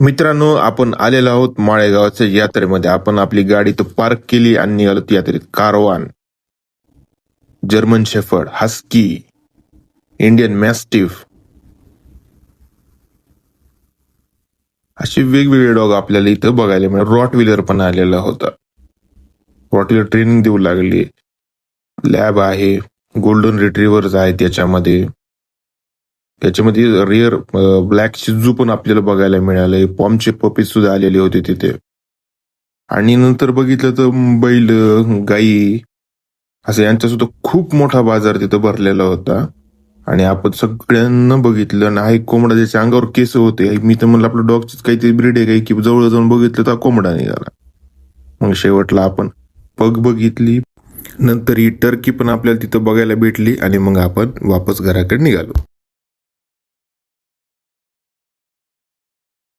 मित्रांनो आपण आलेलो आहोत माळेगावच्या यात्रेमध्ये. आपण आपली गाडी तर पार्क केली आणि निघालो यात्रेत. Caravan German shepherd husky Indian mastiff असे वेगवेगळे डॉग आपल्याला इथं बघायला मिळाले रॉट व्हीलर पण आलेला होता. रॉट व्हीलर ट्रेनिंग देऊ लागली. लॅब आहे. गोल्डन रिट्रीवर्स आहे त्याच्यामध्ये. त्याच्यामध्ये रिअर ब्लॅक शिजू पण आपल्याला बघायला मिळाले पॉमचे पपी सुद्धा आलेले होते तिथे. आणि नंतर बघितलं तर बैल गाई असं यांचा सुद्धा खूप मोठा बाजार तिथं भरलेला होता. आणि आपण सगळ्यांना बघितलं नाही कोंबडा ज्याच्या अंगावर केस होते मी तर म्हणलं आपलं डॉगचीच काहीतरी ब्रीड आहे काही की जवळ जाऊन बघितलं तर कोंबडा निघाला. मग शेवटला आपण पग बघितली. नंतर ही टर्की पण आपल्याला तिथं बघायला भेटली आणि मग आपण वापस घराकडे निघालो.